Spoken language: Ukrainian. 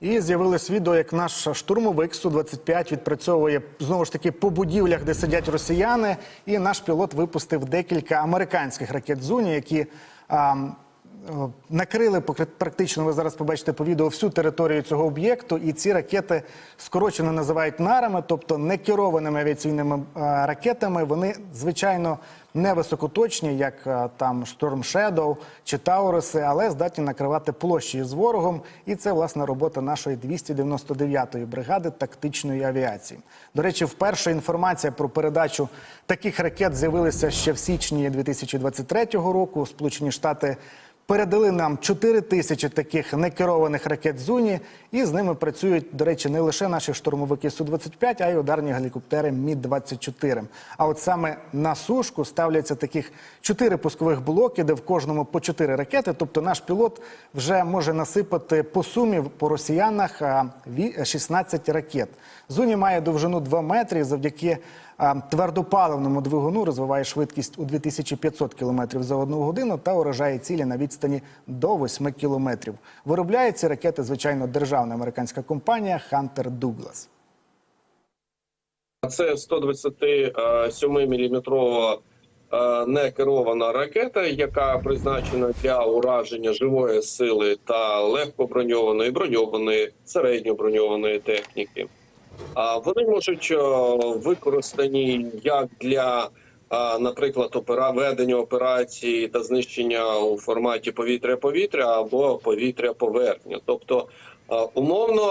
І з'явилось відео, як наш штурмовик Су-25 відпрацьовує знову ж таки по будівлях, де сидять росіяни. І наш пілот випустив декілька американських ракет Зуні, які а, накрили практично. Ви зараз побачите по відео всю територію цього об'єкту. І ці ракети скорочено називають нарами, тобто не керованими авіаційними а, ракетами. Вони звичайно не високоточні, як там Шторм Шедоу чи Тауруси, але здатні накривати площі з ворогом. І це власне робота нашої 299-ї бригади тактичної авіації. До речі, вперше інформація про передачу таких ракет з'явилася ще в січні 2023 року. Сполучені Штати. Передали нам 4 тисячі таких некерованих ракет Зуні, і з ними працюють, до речі, не лише наші штурмовики Су-25, а й ударні гелікоптери Мі-24. А от саме на сушку ставляться таких 4 пускових блоки, де в кожному по 4 ракети. Тобто наш пілот вже може насипати по сумі по росіянах ві- 16 ракет. Зуні має довжину 2 метри завдяки твердопаливному двигуну розвиває швидкість у 2500 км за одну годину та уражає цілі на відстані до 8 км. Виробляє ці ракети, звичайно, державна американська компанія Hunter Douglas. Це 127 мм некерована ракета, яка призначена для ураження живої сили та легкоброньованої, броньованої, середньоброньованої техніки. Вони можуть е, використані як для, е, наприклад, опера ведення операції та знищення у форматі повітря-повітря або повітря-поверхня. Тобто, е, умовно,